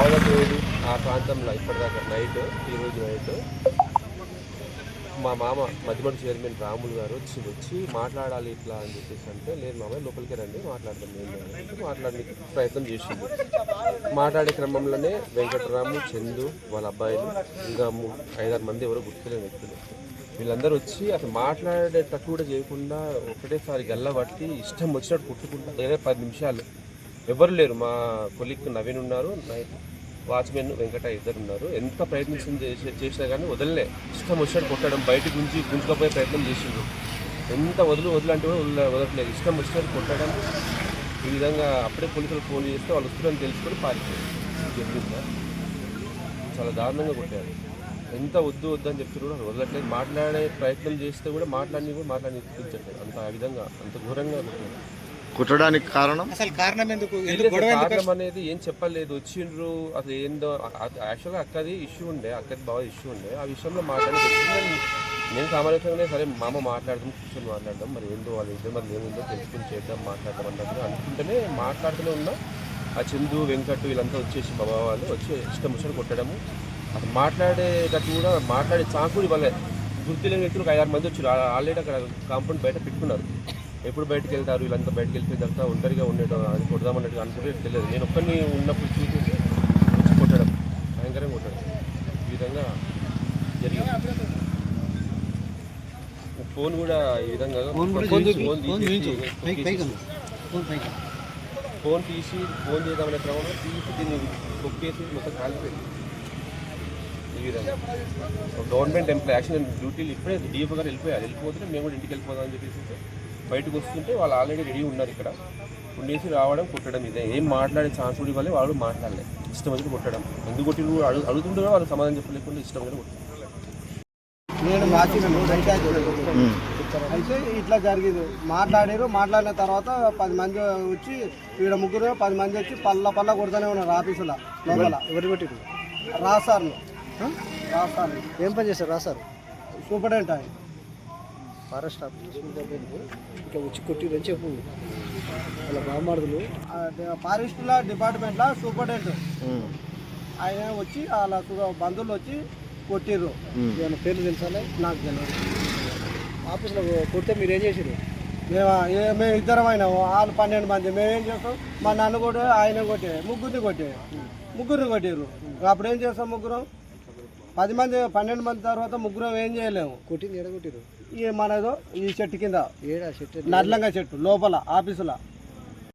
బావలతోడు ఆ ప్రాంతంలో ఇప్పటిదాకా నైట్ ఈరోజు నైట్ మా మామ మధ్యమడి చైర్మన్ రాములు గారు వచ్చి వచ్చి మాట్లాడాలి ఇట్లా అని చెప్పేసి అంటే లేదు మామ లోపలికి రండి మాట్లాడదాం నేను మాట్లాడే ప్రయత్నం చేసింది. మాట్లాడే క్రమంలోనే వెంకటరాము చందు వాళ్ళ అబ్బాయిలు ఇంకా ఐదారు మంది ఎవరో గుర్తులేని వ్యక్తులు. వీళ్ళందరూ వచ్చి అసలు మాట్లాడేటట్టు కూడా చేయకుండా ఒకటేసారి గల్లబట్టి ఇష్టం వచ్చినట్టు కుట్టుకుంటా లేదా పది నిమిషాలు. ఎవరు లేరు. మా కొలిక్ నవీన్ ఉన్నారు నైట్ వాచ్మెన్ వెంకట ఇద్దరు ఉన్నారు. ఎంత ప్రయత్నించింది చేసి- చేసినా కానీ వదలలే. ఇష్టం వచ్చినట్టు కొట్టడం బయటకు గుంజి గుంజుకపోయే ప్రయత్నం చేసిండ్రు. ఎంత వదులు వదలంటే కూడా వదలట్లేదు. ఇష్టం వచ్చినట్టు కొట్టడం ఈ విధంగా అప్పుడే పోలీసులకు ఫోన్ చేస్తే వాళ్ళు వస్తున్నారని తెలుసుకొని పారిపోయారు. చాలా దారుణంగా కొట్టారు. ఎంత వద్దు వద్దు అని చెప్తే కూడా వదలట్లేదు. మాట్లాడే ప్రయత్నం చేస్తే కూడా మాట్లాడి కూడా మాట్లాడి చూపించట్లేదు అంత ఆ విధంగా అంత ఘోరంగా కొట్టారు. కుట్టడానికి కారణం? అసలు కారణం ఎందుకు? ఎందుకు తెలియదు గొడవ ఎందుకు కారణం అనేది ఏం చెప్పలేదు. వచ్చిండ్రు అసలు ఏందో యాక్చువల్గా అక్కది ఇష్యూ ఉండే అక్కది బాగా ఇష్యూ ఉండే. ఆ విషయంలో మాట్లాడి నేను సామాన్యంగానే సరే మా అమ్మ మాట్లాడదాం కూర్చొని మాట్లాడదాం. మరి ఏందో వాళ్ళ ఇద్దరు మరి ఏముందో తెలుసుకుని చేద్దాం మాట్లాడదాం అన్నట్టు అనుకుంటేనే మాట్లాడుతూనే ఉన్నా. ఆ చందు వెంకట్ వీళ్ళంతా వచ్చేసి మా బావ వాళ్ళు వచ్చి ఇష్టం వచ్చినట్టు కొట్టడము. అసలు మాట్లాడేటట్టు కూడా మాట్లాడే ఛాన్స్ కూడా ఇవ్వలే. గుర్తులేని వ్యక్తులు ఒక ఐదారు మంది వచ్చారు ఆల్రెడీ అక్కడ కాంపౌండ్ బయట పెట్టుకున్నారు. ఎప్పుడు బయటకు వెళ్తారు వీళ్ళంతా బయటకు వెళ్ళిపోయిన తర్వాత ఒంటరిగా ఉండేటం అది కొడదామన్నట్టు అనుకుంటే తెలియదు. నేను ఒక్కరిని ఉన్నప్పుడు చూసి కొట్టడం భయంకరంగా కొట్టడం. ఈ విధంగా జరిగింది. ఫోన్ కూడా ఈ విధంగా ఫోన్ తీసి ఫోన్ చేద్దామనే క్రమంలో తీసి దీన్ని తొక్కేసి మొత్తం కాలిపోయింది. ఈ విధంగా. గవర్నమెంట్ ఎంప్లాయ్ యాక్షన్ డ్యూటీలు ఇప్పుడే డిఎఫ్ గారు వెళ్ళిపోయారు. వెళ్ళిపోతుంటే మేము కూడా ఇంటికి వెళ్ళిపోదాం అని చెప్పేసి బయటకు వస్తుంటే వాళ్ళు ఆల్రెడీ రెడీ ఉన్నారు ఇక్కడ. ఉండేసి రావడం కొట్టడం ఇదే. ఏం మాట్లాడే ఛాన్స్ కూడా ఇవ్వాలి వాళ్ళు మాట్లాడలేదు ఇష్టం వచ్చి కొట్టడం. ఎందుకు కొట్టి అడుగు అడుగుతుంటే వాళ్ళు సమాధానం చెప్పలేకుండా ఇష్టం వచ్చి కొట్టడం నేను మార్చినాను అయితే ఇట్లా జరిగింది. మాట్లాడారు మాట్లాడిన తర్వాత పది మంది వచ్చి ఈడ ముగ్గురు పది మంది వచ్చి పల్ల పల్ల కొడుతూనే ఉన్నారు ఆఫీసులో లోపల. ఎవరు కొట్టిరు రాసారు రాసారు ఏం పని చేస్తారు రాసారు సూపరింటెండెంట్ ఆయన. ఫారెస్ట్ ఆఫీస్ ఇంకా వచ్చి కొట్టిరు అని చెప్పు వాళ్ళ బామార్దులు ఫారెస్ట్లో డిపార్ట్మెంట్లో సూపరింటెండెంట్. ఆయన వచ్చి వాళ్ళ బంధువులు వచ్చి కొట్టిర్రు. ఏమైనా పేర్లు తెలుసా నాకు తెలియదు ఆఫీస్లో కొడితే మీరు ఏం చేసారు మేము మేము ఇద్దరం అయినాము. వాళ్ళు పన్నెండు మంది. మేము ఏం చేస్తాం? మా నన్ను కూడా ఆయన కొట్టే ముగ్గురిని కొట్టే. ముగ్గురిని కొట్టారు అప్పుడు ఏం చేస్తాం ముగ్గురం? పది మంది పన్నెండు మంది తర్వాత ముగ్గురం ఏం చేయలేము. కొట్టింది ఎడ కొట్టిరు ఈ మనదో ఈ చెట్టు కింద. ఏడా చెట్టు? నర్లంగా చెట్టు లోపల ఆఫీసులో.